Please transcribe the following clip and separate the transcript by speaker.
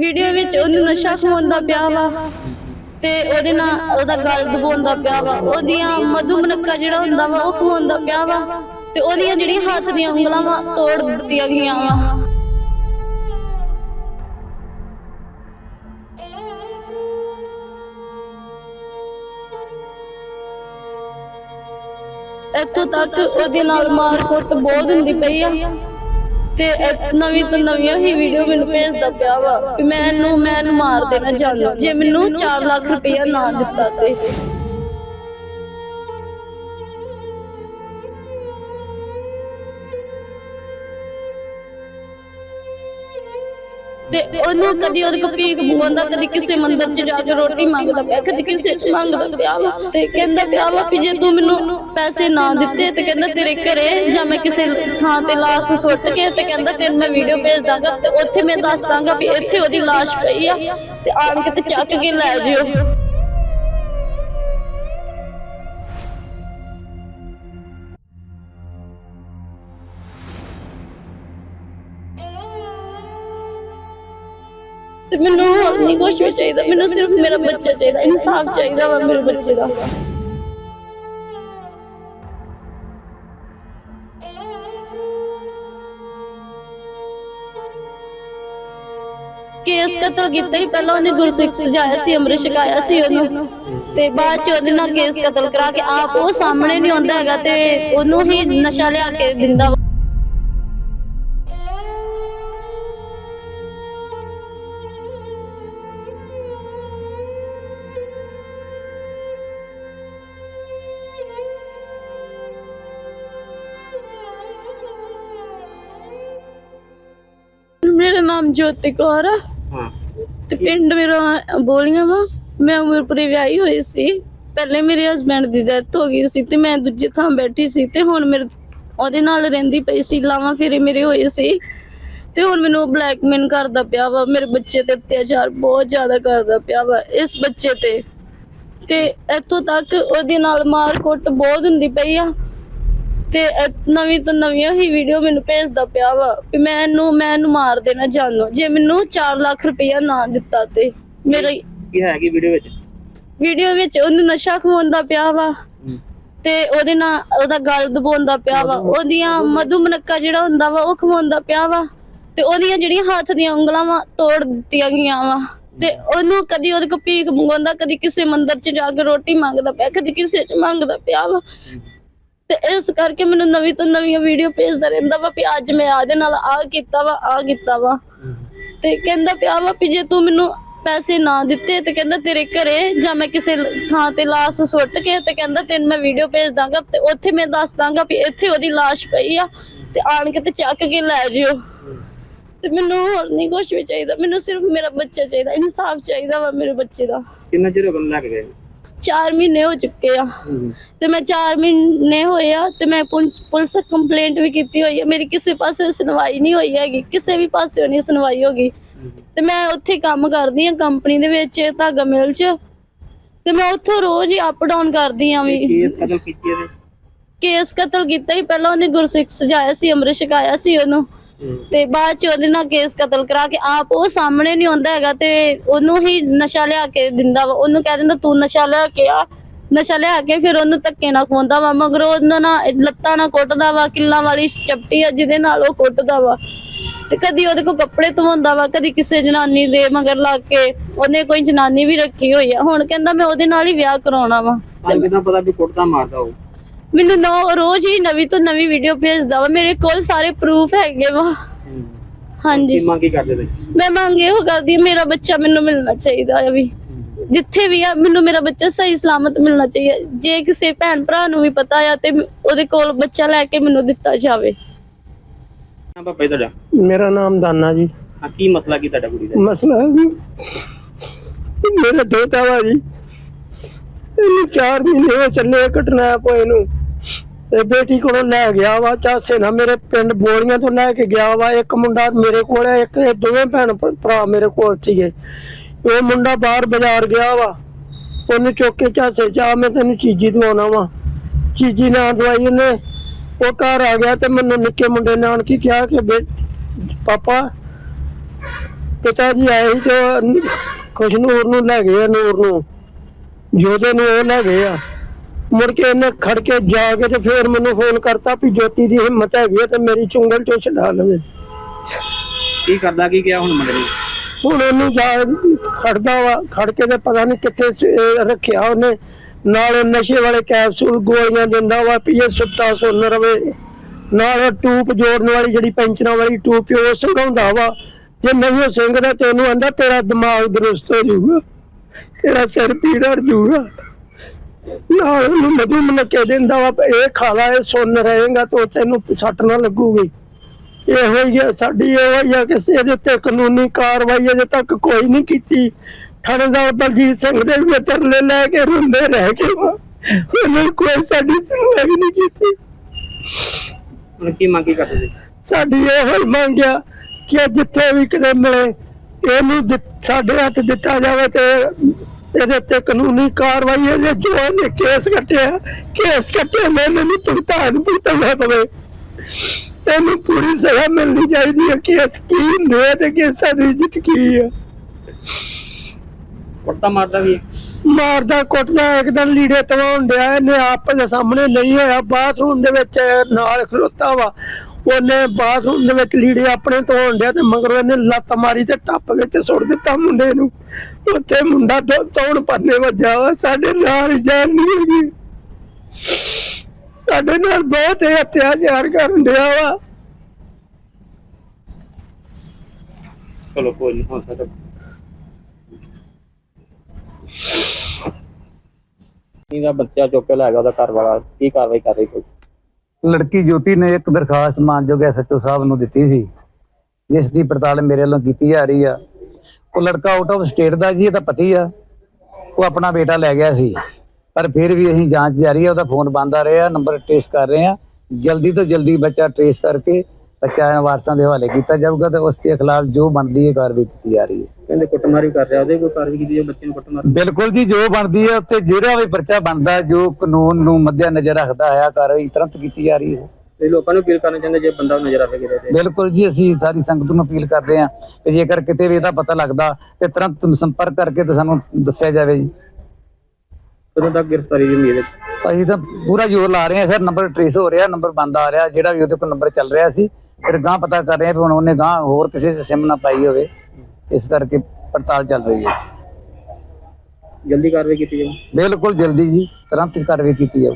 Speaker 1: Video ਵਿੱਚ ਉਹਨੂੰ ਨਸ਼ਾ ਖਵਾਉਂਦਾ ਪਿਆ ਵਾ ਤੇ ਉਹਦੇ ਨਾਲ ਉਹਦਾ ਗਲ ਦਬਾਉਂਦਾ ਪਿਆ ਵਾ। ਉਹਦੀਆਂ ਮਧੂ ਮਨੱਕਾ ਜਿਹੜਾ ਹੁੰਦਾ ਵਾ, ਉਹ ਖਵਾਉਂਦਾ ਪਿਆ ਵਾ ਤੇ ਉਹਦੀਆਂ ਜਿਹੜੀਆਂ ਹੱਥ ਦੀਆਂ ਉਂਗਲਾਂ ਵਾ, ਤੋੜ ਦਿੱਤੀਆਂ ਗਈਆਂ ਵਾ। ਇੱਥੋਂ ਤੱਕ ਉਹਦੇ ਨਾਲ ਮਾਰ ਕੁੱਟ ਬਹੁਤ ਹੁੰਦੀ ਪਈ ਆ। ਤੇ ਨਵੀਂ ਤੋਂ ਨਵੀਆਂ ਹੀ ਵੀਡੀਓ ਮੈਨੂੰ ਭੇਜਦਾ ਪਿਆ ਵਾ ਵੀ ਮੈਂ ਇਹਨੂੰ ਮਾਰ ਦੇਣਾ ਚਾਹੁੰਦਾ ਜੇ ਮੈਨੂੰ 4 ਲੱਖ ਰੁਪਇਆ ਨਾ ਦਿੱਤਾ ਤੇ। ਤੇ ਉਹਨੂੰ ਕਦੀ ਉਹਦੇ ਕੋਲ ਭੀਖ ਬੁਆਂਦਾ ਕਦੀ ਕਿਸੇ ਮੰਦਿਰ 'ਚ ਜਾ ਕੇ ਰੋਟੀ ਮੰਗਦਾ ਪਿਆ, ਕਦੀ ਕਿਸੇ 'ਚ ਮੰਗਦਾ ਪਿਆ ਵਾ। ਤੇ ਕਹਿੰਦਾ ਪਿਆ ਵਾ ਵੀ ਜੇ ਤੂੰ ਮੈਨੂੰ ਪੈਸੇ ਨਾ ਦਿੱਤੇ ਤੇ ਕਹਿੰਦਾ ਤੇਰੇ ਘਰੇ ਜਾਂ ਮੈਂ ਕਿਸੇ ਥਾਂ ਤੇ ਲਾਸ਼ ਸੁੱਟ ਕੇ ਤੇ ਕਹਿੰਦਾ ਤੈਨੂੰ ਮੈਂ ਵੀਡੀਓ ਭੇਜ ਦਾਂਗਾ ਤੇ ਉੱਥੇ ਮੈਂ ਦੱਸ ਦਾਂਗਾ ਵੀ ਇੱਥੇ ਉਹਦੀ ਲਾਸ਼ ਪਈ ਆ ਤੇ ਆਣ ਕੇ ਤੇ ਚੱਕ ਕੇ ਲੈ ਜਿਓ। ਤੇ ਮੈਨੂੰ ਹੋਰ ਨਹੀਂ ਕੁਝ ਵੀ ਚਾਹੀਦਾ ਮੈਨੂੰ ਸਿਰਫ ਮੇਰਾ ਬੱਚਾ ਚਾਹੀਦਾ ਇਨਸਾਫ ਚਾਹੀਦਾ ਵਾ ਮੇਰੇ ਬੱਚੇ ਦਾ। ਕੇਸ ਕਤਲ ਕੀਤਾ ਹੀ ਪਹਿਲਾਂ ਉਹਨੇ ਗੁਰਸਿੱਖ ਸਜਾਇਆ ਸੀ ਅੰਮ੍ਰਿਤ ਛਕਾਇਆ ਸੀ ਉਹਨੂੰ। ਤੇ ਬਾਅਦ ਚ ਉਹਦੇ ਨਾਲ ਕੇਸ ਕਤਲ ਕਰਾ ਕੇ ਆਪ ਉਹ ਸਾਹਮਣੇ ਨਹੀਂ ਆਉਂਦਾ ਹੈਗਾ ਤੇ ਉਹਨੂੰ ਹੀ ਨਸ਼ਾ ਲਿਆ ਕੇ ਦਿੰਦਾ ਮੇਰਾ ਨਾਮ ਜੋਤੀ ਕੌਰ ਆ।
Speaker 2: ਹਾਂ।
Speaker 1: ਤੇ ਪਿੰਡ ਮੇਰਾ ਬੋਲੀਆਂ ਵਾ। ਮੈਂ ਉਮਰਪੁਰੇ ਵਿਆਹੀ ਹੋਈ ਸੀ। ਪਹਿਲੇ ਮੇਰੇ ਹਸਬੰਡ ਦੀ ਡੈਥ ਹੋ ਗਈ ਸੀ ਤੇ ਮੈਂ ਦੂਜੀ ਥਾਂ ਬੈਠੀ ਸੀ ਤੇ ਹੁਣ ਮੇਰੇ ਉਹਦੇ ਨਾਲ ਰਹਿੰਦੀ ਪਈ ਸੀ ਲਾਵਾਂ ਫੇਰੇ ਮੇਰੇ ਹੋਏ ਸੀ। ਤੇ ਹੁਣ ਮੈਨੂੰ ਬਲੈਕਮੇਲ ਕਰਦਾ ਪਿਆ ਵਾ। ਮੇਰੇ ਬੱਚੇ ਤੇ ਅਤਿਆਚਾਰ ਬਹੁਤ ਜ਼ਿਆਦਾ ਕਰਦਾ ਪਿਆ ਵਾ ਇਸ ਬੱਚੇ ਤੇ। ਤੇ ਇੱਥੋਂ ਤੱਕ ਉਹਦੇ ਨਾਲ ਮਾਰ ਕੁੱਟ ਬਹੁਤ ਹੁੰਦੀ ਪਈ ਆ। ਤੇ ਨਵੀਂ ਤੋਂ ਨਵੀਆਂ ਹੀ ਵੀਡੀਓ ਮੈਨੂੰ ਭੇਜਦਾ ਪਿਆ ਵਾ ਵੀ ਮੈਂ ਇਹਨੂੰ ਮੈਂ ਇਹਨੂੰ ਮਾਰ ਦੇਣਾ ਚਾਹੁੰਦਾ ਜੇ ਮੈਨੂੰ 4 ਲੱਖ ਰੁਪਇਆ ਨਾ ਦਿੱਤਾ ਤੇ ਮੇਰੀ
Speaker 2: ਕੀ ਹੈ ਕੀ ਵੀਡੀਓ ਵਿੱਚ?
Speaker 1: ਵੀਡੀਓ ਵਿੱਚ ਉਹਨੂੰ ਨਸ਼ਾ ਖਵਾਉਂਦਾ ਪਿਆ ਵਾ। ਤੇ ਉਹਦੇ ਨਾਲ ਉਹਦਾ ਗਲ ਦਬਾਉਂਦਾ ਪਿਆ ਵਾ। ਉਹਦੀਆਂ ਮਧੂ ਮਨੱਕਾ ਜਿਹੜਾ ਹੁੰਦਾ ਵਾ ਉਹ ਖਵਾਉਂਦਾ ਪਿਆ ਵਾ। ਤੇ ਉਹਦੀਆਂ ਜਿਹੜੀਆਂ ਹੱਥ ਦੀਆਂ ਉਂਗਲਾਂ ਵਾ ਤੋੜ ਦਿੱਤੀਆਂ ਗਈਆਂ ਵਾ। ਤੇ ਉਹਨੂੰ ਕਦੀ ਉਹਦੇ ਕੋਲ ਭੀਖ ਮੰਗਵਾਉਂਦਾ ਕਦੀ ਕਿਸੇ ਮੰਦਿਰ 'ਚ ਜਾ ਕੇ ਰੋਟੀ ਮੰਗਦਾ ਪਿਆ ਕਦੀ ਕਿਸੇ 'ਚ ਮੰਗਦਾ ਪਿਆ ਵਾ। ਤੇ ਇਸ ਕਰਕੇ ਮੈਨੂੰ ਨਵੀਂ ਤੋਂ ਨਵੀਆਂ ਵੀਡੀਓ ਭੇਜਦਾ ਰਹਿੰਦਾ ਵਾ ਵੀ ਅੱਜ ਮੈਂ ਆਦੇ ਨਾਲ ਆ ਕੀਤਾ ਵਾ ਆ ਕੀਤਾ ਵਾ। ਤੇ ਕਹਿੰਦਾ ਪਿਆ ਵਾ ਵੀ ਜੇ ਤੂੰ ਮੈਨੂੰ ਪੈਸੇ ਨਾ ਦਿੱਤੇ ਤੇ ਕਹਿੰਦਾ ਤੇਰੇ ਘਰੇ ਜਾਂ ਮੈਂ ਕਿਸੇ ਥਾਂ ਤੇ ਲਾਸ਼ ਸੁੱਟ ਕੇ ਤੇ ਕਹਿੰਦਾ ਤੈਨੂੰ ਮੈਂ ਵੀਡੀਓ ਭੇਜ ਦਾਂਗਾ ਤੇ ਉੱਥੇ ਮੈਂ ਦੱਸ ਦਾਂਗਾ ਵੀ ਇੱਥੇ ਉਹਦੀ ਲਾਸ਼ ਪਈ ਆ ਤੇ ਆਣ ਕੇ ਤੇ ਚੱਕ ਕੇ ਲੈ ਜਿਓ। ਤੇ ਮੈਨੂੰ ਹੋਰ ਨਹੀਂ ਕੁਝ ਵੀ ਚਾਹੀਦਾ, ਮੈਨੂੰ ਸਿਰਫ ਮੇਰਾ ਬੱਚਾ ਚਾਹੀਦਾ, ਇਨਸਾਫ ਚਾਹੀਦਾ ਵਾ ਮੇਰੇ ਬੱਚੇ ਦਾ।
Speaker 2: ਕਿੰਨਾ ਚਿਰ ਹੋ ਗਿਆ ਲੈ ਕੇ
Speaker 1: 4 ਮਹੀਨੇ ਹੋ ਚੁੱਕੇ ਆ। ਤੇ ਮੈਂ 4 ਮਹੀਨੇ ਹੋਏ ਆ ਤੇ ਮੈਂ ਪੁਲਿਸ ਪੁਲਿਸ ਕੰਪਲੇਂਟ ਵੀ ਕੀਤੀ ਹੋਈ ਹੈ ਮੇਰੀ ਕਿਸੇ ਪਾਸੇ ਸੁਣਵਾਈ ਨਹੀਂ ਹੋਈ ਹੈਗੀ ਕਿਸੇ ਵੀ ਪਾਸੇ ਨਹੀਂ ਸੁਣਵਾਈ ਹੋ। ਗਈ ਤੇ ਮੈਂ ਉੱਥੇ ਕੰਮ ਕਰਦੀ ਆ ਕੰਪਨੀ ਦੇ ਵਿੱਚ ਧਾਗਾ ਮਿਲ 'ਚ। ਤੇ ਮੈਂ ਉੱਥੋਂ ਰੋਜ਼ ਹੀ ਅਪ ਡਾਊਨ ਕਰਦੀ ਆ ਵੀ।
Speaker 2: ਕੇਸ ਕਤਲ ਕੀਤੀ ਇਹਦੇ
Speaker 1: ਕੇਸ ਕਤਲ ਕੀਤਾ ਹੀ ਪਹਿਲਾਂ ਉਹਨੇ ਗੁਰਸਿੱਖ ਸਜਾਇਆ ਸੀ ਅੰਮ੍ਰਿਤ ਛਕਾਇਆ ਸੀ ਉਹਨੂੰ। ਤੇ ਬਾਅਦ ਚ ਉਹਦੇ ਨਾਲ ਕੇਸ ਕਤਲ ਕਰਾ ਕੇ ਆਪ ਉਹ ਸਾਹਮਣੇ ਨਹੀਂ ਆਉਂਦਾ ਹੈਗਾ ਤੇ ਉਹਨੂੰ ਹੀ ਨਸ਼ਾ ਲਿਆ ਕੇ ਦਿੰਦਾ ਵਾ। ਉਹਨੂੰ ਕਹਿ ਦਿੰਦਾ, ਤੂੰ ਨਸ਼ਾ ਲਿਆ ਕੇ ਆ, ਨਸ਼ਾ ਲਿਆ ਕੇ ਫਿਰ ਉਹਨੂੰ ਧੱਕੇ ਨਾਲ ਖਵਾਉਂਦਾ ਵਾ। ਮਗਰ ਉਹਨਾਂ ਨਾਲ ਲੱਤਾਂ ਨਾਲ ਕੁੱਟਦਾ ਵਾ, ਕਿੱਲਾਂ ਵਾਲੀ ਚਪਟੀ ਆ ਜਿਹਦੇ ਨਾਲ ਉਹ ਕੁੱਟਦਾ ਵਾ। ਤੇ ਕਦੀ ਉਹਦੇ ਕੋਲ ਕੱਪੜੇ ਧਵਾਉਂਦਾ ਵਾ, ਕਦੀ ਕਿਸੇ ਜਨਾਨੀ ਦੇ ਮਗਰ ਲੱਗ ਕੇ ਉਹਨੇ ਕੋਈ ਜਨਾਨੀ ਵੀ ਰੱਖੀ ਹੋਈ ਆ। ਹੁਣ ਕਹਿੰਦਾ ਮੈਂ ਉਹਦੇ ਨਾਲ ਹੀ ਵਿਆਹ ਕਰਾਉਣਾ ਵਾ।
Speaker 2: ਤੁਹਾਨੂੰ ਕਿਦਾਂ ਪਤਾ ਵੀ ਕੁੱਟਦਾ, ਮਾਰਦਾ ਉਹ?
Speaker 1: ਮੈਨੂੰ ਨੋ ਰੋਜ਼ ਹੀ ਨਵੀਂ ਤੋਂ ਨਵੀਂ ਵੀਡੀਓ ਭੇਜਦਾ ਵਾ ਮੇਰੇ ਕੋਲ ਸਾਰੇ ਪ੍ਰੂਫ ਹੈਗੇ ਵਾ। ਹਾਂਜੀ।
Speaker 2: ਕੀ ਮੰਗ ਕੀ ਕਰਦੇ ਤੁਸੀਂ?
Speaker 1: ਮੈਂ ਮੰਗ ਇਹੋ ਕਰਦੀ ਹਾਂ ਮੇਰਾ ਬੱਚਾ ਮੈਨੂੰ ਮਿਲਣਾ ਚਾਹੀਦਾ ਹੈ ਵੀ। ਜਿੱਥੇ ਵੀ ਆ ਮੈਨੂੰ ਮੇਰਾ ਬੱਚਾ ਸਹੀ ਸਲਾਮਤ ਮਿਲਣਾ ਚਾਹੀਦਾ। ਜੇ ਕਿਸੇ ਭੈਣ ਭਰਾ ਨੂੰ ਵੀ ਪਤਾ ਆ ਤੇ ਉਹਦੇ ਕੋਲ ਬੱਚਾ ਲੈ ਕੇ ਮੈਨੂੰ ਦਿੱਤਾ ਜਾਵੇ।
Speaker 2: ਹਾਂ ਬਾਬਾ ਜੀ ਤੁਹਾਡਾ?
Speaker 3: ਮੇਰਾ ਨਾਮ ਦਾਨਾ ਜੀ।
Speaker 2: ਆ ਕੀ ਮਸਲਾ ਕੀ ਤੁਹਾਡਾ ਕੁੜੀ ਦਾ?
Speaker 3: ਮਸਲਾ ਹੈ ਜੀ ਮੇਰੇ ਦੋਤਾ ਵਾ ਜੀ। ਇਹਨੂੰ 4 ਮਹੀਨੇ ਹੋ ਚੱਲੇ ਘਟਨਾ ਪੋਏ ਨੂੰ। ਤੇ ਬੇਟੀ ਕੋਲੋਂ ਲੈ ਗਿਆ ਵਾ ਚਾਸੇ ਨਾ ਮੇਰੇ ਪਿੰਡ ਬੋਲੀਆਂ ਤੋਂ ਲੈ ਕੇ ਗਿਆ ਵਾ। ਇੱਕ ਮੁੰਡਾ ਮੇਰੇ ਕੋਲ ਹੈ ਇੱਕ ਇਹ ਦੋਵੇਂ ਭੈਣ ਭਰਾ ਮੇਰੇ ਕੋਲ ਸੀਗੇ। ਉਹ ਮੁੰਡਾ ਬਾਹਰ ਬਾਜ਼ਾਰ ਗਿਆ ਵਾ। ਉਹਨੂੰ ਚੁੱਕ ਕੇ ਚਾਸੇ ਚਾ ਮੈਂ ਤੈਨੂੰ ਚੀਜੀ ਦਵਾਉਣਾ ਵਾ। ਚੀਜੀ ਨਾ ਦਵਾਈ ਉਹਨੇ। ਉਹ ਘਰ ਆ ਗਿਆ ਤੇ ਮੈਨੂੰ ਨਿੱਕੇ ਮੁੰਡੇ ਨੇ ਆਣ ਕੇ ਕਿਹਾ ਕਿ ਬੇ, ਪਾਪਾ, ਪਿਤਾ ਜੀ ਆਏ ਸੀ ਤੇ ਕੁਛ ਨੂਰ ਨੂੰ ਲੈ ਗਏ ਆ, ਨੂਰ ਨੂੰ। ਜੋਦੇ ਨੂੰ ਉਹ ਲੈ ਗਏ ਆ। ਮੁੜ ਕੇ ਇਹਨੇ ਖੜ ਕੇ ਜਾ ਕੇ ਤੇ ਫੇਰ ਮੈਨੂੰ ਫੋਨ ਕਰਤਾ ਵੀ ਜੋਤੀ ਦੀ ਹਿੰਮਤ ਹੈਗੀ ਆ ਤੇ ਮੇਰੀ ਚੁੰਗਲ ਚੋਂ ਛਡਾ ਲਵੇ।
Speaker 2: ਕੀ ਕਰਦਾ ਕੀ ਗਿਆ ਹੁਣ ਮੁੰਡੇ ਨੂੰ
Speaker 3: ਹੁਣ ਉਹਨੂੰ ਜਾ ਖੜਦਾ ਵਾ ਖੜ ਕੇ ਤੇ ਪਤਾ ਨਹੀਂ ਕਿੱਥੇ ਸ- ਇਹ ਰੱਖਿਆ ਉਹਨੇ। ਨਾਲ ਨਸ਼ੇ ਵਾਲੇ ਕੈਪਸੂਲ ਗੋਲੀਆਂ ਦਿੰਦਾ ਵਾ ਵੀ ਇਹ ਸੁੱਤਾ ਸੁੰਨ ਰਵੇ। ਨਾਲ ਉਹ ਟੂਪ ਜੋੜਨ ਵਾਲੀ ਜਿਹੜੀ ਪੈਂਚਰਾਂ ਵਾਲੀ ਟੂਪ ਉਹ ਸੰਘਾਉਂਦਾ ਵਾ। ਜੇ ਨਹੀਂ ਉਹ ਸਿੰਘਦਾ ਤੇ ਉਹਨੂੰ ਆਂਦਾ ਤੇਰਾ ਦਿਮਾਗ ਦਰੁਸਤ ਹੋ ਜਾਊਗਾ ਤੇਰਾ ਸਿਰ ਪੀੜ ਹਟ ਜਾਊਗਾ। ਨਾਲ ਉਹਨੂੰ ਮਧੂ ਮਨਕੇ ਦਿੰਦਾ ਵਾ ਇਹ ਖਾ ਲਾ ਇਹ ਸੁੰਨ ਰਹੇਗਾ ਤਾਂ ਤੈਨੂੰ ਸੱਟ ਨਾ ਲੱਗੂਗੀ। ਇਹੋ ਹੀ ਆ ਸਾਡੀ ਇਹੋ ਹੀ ਆ ਕਿ ਇਹਦੇ ਉੱਤੇ ਕਾਨੂੰਨੀ ਕਾਰਵਾਈ ਅਜੇ ਤੱਕ ਕੋਈ ਨਹੀਂ ਕੀਤੀ। ਥਾਣੇਦਾਰ ਬਲਜੀਤ ਸਿੰਘ ਦੇ ਵੀ ਤਰਲੇ ਲੈ ਕੇ ਰੋਂਦੇ ਰਹਿ ਵਾ। ਉਹਨੇ ਕੋਈ ਸਾਡੀ ਸੁਣਵਾਈ ਨਹੀਂ ਕੀਤੀ।
Speaker 2: ਹੁਣ ਕੀ ਮੰਗ ਕੀ ਕਰਦੇ ਸੀ
Speaker 3: ਸਾਡੀ ਇਹੋ ਹੀ ਮੰਗਿਆ ਕਿ ਜਿੱਥੇ ਵੀ ਕਿਤੇ ਮਿਲੇ ਇਹਨੂੰ ਦਿੱਤ- ਸਾਡੇ ਹੱਥ ਦਿੱਤਾ ਜਾਵੇ ਤੇ ਇਹਦੇ ਉੱਤੇ ਕਾਨੂੰਨੀ ਕਾਰਵਾਈ ਇਹਦੇ ਜੋ ਇਹਨੇ ਕੇਸ ਕੱਟਿਆ ਕੇਸ ਕੱਟਿਆ ਮੈਨੂੰ ਨਹੀਂ ਭੁਗਤਾਨ ਭੁਗਤਣਾ ਪਵੇ। ਇਹਨੂੰ ਪੂਰੀ ਸਜ਼ਾ ਮਿਲਣੀ ਚਾਹੀਦੀ ਹੈ ਕੇਸ ਕੀ ਹੁੰਦੇ ਆ ਤੇ ਕੇਸਾਂ ਦੀ ਇੱਜ਼ਤ ਕੀ ਆ
Speaker 2: ਕੁੱਟਦਾ ਮਾਰਦਾ ਵੀ ਹੈ।
Speaker 3: ਮਾਰਦਾ ਕੁੱਟਦਾ ਇੱਕ ਦਿਨ ਲੀੜੇ ਤਵਾਉਣ ਡਿਆ ਇਹਨੇ ਆਪ ਦੇ ਸਾਹਮਣੇ ਨਹੀਂ ਹੋਇਆ ਬਾਥਰੂਮ ਦੇ ਵਿੱਚ ਨਾਲ ਖਲੋਤਾ ਵਾ। ਉਹਨੇ ਬਾਥਰੂਮ ਦੇ ਵਿੱਚ ਲੀੜੇ ਆਪਣੇ ਧੋਣ ਡਿਆ ਤੇ ਮਗਰੋਂ ਇਹਨੇ ਲੱਤ ਮਾਰੀ ਤੇ ਟੱਪ ਵਿੱਚ ਸੁੱਟ ਦਿੱਤਾ ਮੁੰਡੇ ਨੂੰ। ਉੱਥੇ ਮੁੰਡਾ ਧੋਣ ਪੰਨੇ ਵੱਜਾ ਸਾਡੇ ਨਾਲ ਜਾਨ ਨਹੀਂ ਹੈਗੀ। ਸਾਡੇ ਨਾਲ ਬਹੁਤ ਹੀ ਅਤਿਆਚਾਰ ਕਰਨ ਡਿਆ ਵਾ।
Speaker 2: ਚਲੋ ਕੋਈ ਨਹੀਂ ਹੋ ਸਕਦਾ ਇਹਦਾ ਬੱਚਾ ਚੁੱਕ ਕੇ ਲੈ ਗਿਆ ਉਹਦਾ ਘਰ ਵਾਲਾ ਕੀ ਕਾਰਵਾਈ ਕਰ ਰਹੀ ਕੋਈ?
Speaker 4: ਲੜਕੀ ਜੋਤੀ ਨੇ ਇੱਕ ਦਰਖਾਸਤ ਮਾਨਯੋਗ ਐਸਐਚਓ ਸਾਹਿਬ ਨੂੰ ਦਿੱਤੀ ਸੀ, ਜਿਸ ਦੀ ਪੜਤਾਲ ਮੇਰੇ ਵੱਲੋਂ ਕੀਤੀ ਜਾ ਰਹੀ ਆ। ਉਹ ਲੜਕਾ ਆਊਟ ਆਫ ਸਟੇਟ ਦਾ ਜੀ ਇਹਦਾ ਪਤੀ ਆ। ਉਹ ਆਪਣਾ ਬੇਟਾ ਲੈ ਗਿਆ ਸੀ। ਪਰ ਫਿਰ ਵੀ ਅਸੀਂ ਜਾਂਚ ਜਾਰੀ ਆ, ਉਹਦਾ ਫੋਨ ਬੰਦ ਆ ਰਿਹਾ ਨੰਬਰ ਟ੍ਰੇਸ ਕਰ ਰਹੇ ਆ। ਜਲਦੀ ਤੋਂ ਜਲਦੀ ਬੱਚਾ ਟ੍ਰੇਸ ਕਰਕੇ ਬੱਚਾ ਵਾਰਸਾਂ ਦੇ ਹਵਾਲੇ ਕੀਤਾ ਜਾਊਗਾ ਤੇ ਉਸ ਦੇ ਖਿਲਾਫ ਜੋ ਬਣਦੀ ਹੈ ਕਾਰਵਾਈ ਕੀਤੀ ਜਾ ਰਹੀ ਹੈ।
Speaker 2: ਕਹਿੰਦੇ ਕੁੱਟਮਾਰ ਕਰ ਰਿਹਾ ਉਹਦੇ ਕੋਈ ਕਾਰਵਾਈ ਕੀਤੀ ਜੋ ਬੱਚੇ ਨੂੰ ਕੁੱਟਮਾਰ?
Speaker 4: ਬਿਲਕੁਲ ਜੀ ਜੋ ਬਣਦੀ ਹੈ ਉੱਤੇ ਜਿਹੜਾ ਵੀ ਪਰਚਾ ਬਣਦਾ ਜੋ ਕਾਨੂੰਨ ਨੂੰ ਮੱਦੇ ਨਜ਼ਰ ਰੱਖਦਾ ਹੈ ਕਾਰਵਾਈ ਤੁਰੰਤ ਕੀਤੀ ਜਾ ਰਹੀ ਹੈ।
Speaker 2: ਤੇ ਲੋਕਾਂ ਨੂੰ ਅਪੀਲ ਕਰਨਾ ਚਾਹੁੰਦੇ ਜੇ ਬੰਦਾ ਨਜ਼ਰ ਆਵੇ ਕਿਤੇ
Speaker 4: ਬਿਲਕੁਲ ਜੀ ਅਸੀਂ ਸਾਰੀ ਸੰਗਤ ਨੂੰ ਅਪੀਲ ਕਰਦੇ ਹਾਂ ਕਿ ਜੇਕਰ ਕਿਤੇ ਵੀ ਇਹਦਾ ਪਤਾ ਲੱਗਦਾ ਤੇ ਤੁਰੰਤ ਸੰਪਰਕ ਕਰਕੇ ਤੇ ਸਾਨੂੰ ਦੱਸਿਆ ਜਾਵੇ ਜੀ।
Speaker 2: ਕਦੋਂ ਤੱਕ ਗ੍ਰਿਫਤਾਰੀ ਦੀ ਉਮੀਦ ਹੈ?
Speaker 4: ਅਸੀਂ ਤਾਂ ਪੂਰਾ ਜ਼ੋਰ ਲਾ ਰਹੇ ਹਾਂ ਸਰ ਨੰਬਰ ਟ੍ਰੇਸ ਹੋ ਰਿਹਾ ਨੰਬਰ ਬੰਦ ਆ ਰਿਹਾ ਜਿਹੜਾ ਵੀ ਉਹਦੇ ਕੋਲ ਨੰਬਰ ਚੱਲ ਰਿਹਾ ਸੀ ਫਿਰ ਗਾਂ ਪਤਾ ਕਰ ਰਹੇ ਹਾਂ ਵੀ ਹੁਣ ਉਹਨੇ ਗਾਂ ਹੋਰ ਕਿਸੇ ਚ ਸਿਮ ਨਾ ਪਾਈ ਹੋਵੇ। ਇਸ ਕਰਕੇ ਪੜਤਾਲ ਚੱਲ ਰਹੀ ਹੈ।
Speaker 2: ਜਲਦੀ ਕਾਰਵਾਈ ਕੀਤੀ ਜਾਵੇ
Speaker 4: ਬਿਲਕੁਲ ਜਲਦੀ ਜੀ ਤੁਰੰਤ ਕਾਰਵਾਈ ਕੀਤੀ ਜਾਊ।